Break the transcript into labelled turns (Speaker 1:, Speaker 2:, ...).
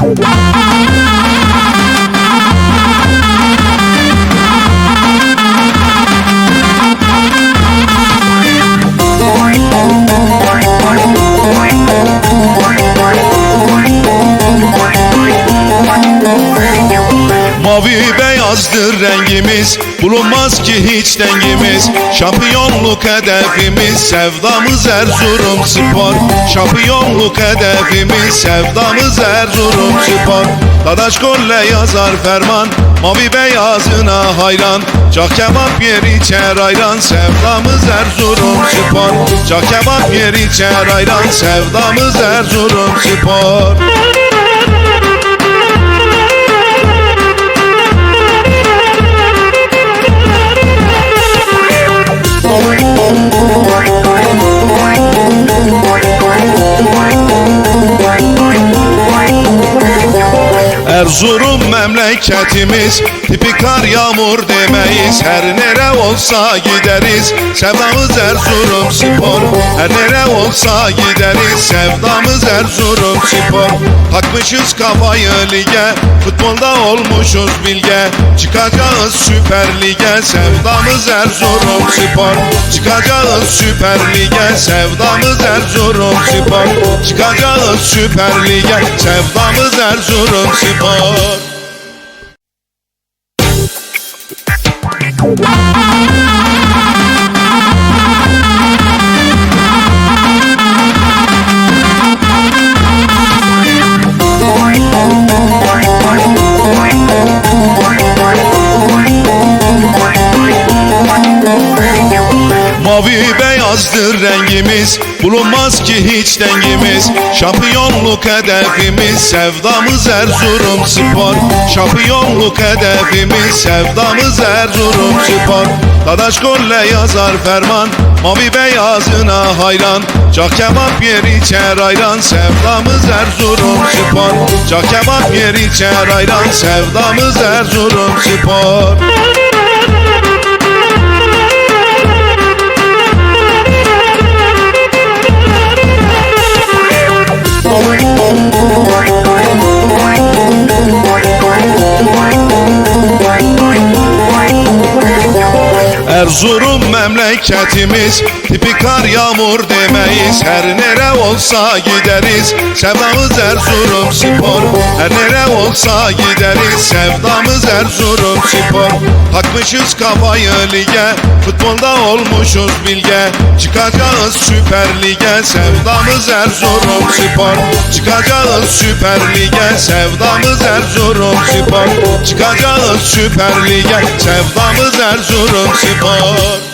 Speaker 1: Música Mavi beyazdır rengimiz. Bulunmaz ki hiç dengimiz. Şampiyonluk hedefimiz Sevdamız Erzurum Spor. Şampiyonluk hedefimiz Sevdamız Erzurum Spor. Dadaş golle yazar ferman Mavi beyazına hayran. Cak kebap yer içer ayran Sevdamız Erzurum Spor. Cak kebap yer içer ayran Sevdamız Erzurum Spor Erzurum memleketimiz Tipi kar yağmur demeyiz. Her nere olsa gideriz Sevdamız Erzurum spor. Her nere olsa gideriz Sevdamız Erzurum spor. Takmışız kafayı lige Futbolda olmuşuz bilge. Çıkacağız süper lige Sevdamız Erzurum spor. Çıkacağız süper lige Sevdamız Erzurum spor. Çıkacağız süper lige Sevdamız Erzurum spor Mavi beyazdır rengimiz Bulunmaz ki hiç dengimiz. Şampiyonluk hedefimiz Sevdamız Erzurum Spor. Şampiyonluk hedefimiz Sevdamız Erzurum Spor. Dadaş golle yazar ferman Mavi beyazına hayran. Cak kebap yer içer ayran Sevdamız Erzurum Spor. Cak kebap yer içer ayran Sevdamız Erzurum Spor Erzurum memleketimiz Tipi kar yağmur demeyiz. Her nere olsa gideriz Sevdamız Erzurum spor. Her nere olsa gideriz Sevdamız Erzurum spor. Takmışız kafayı lige Futbolda olmuşuz bilge. Çıkacağız süper lige Sevdamız Erzurum spor. Çıkacağız süper lige Sevdamız Erzurum spor. Çıkacağız süper lige Sevdamız Erzurum spor God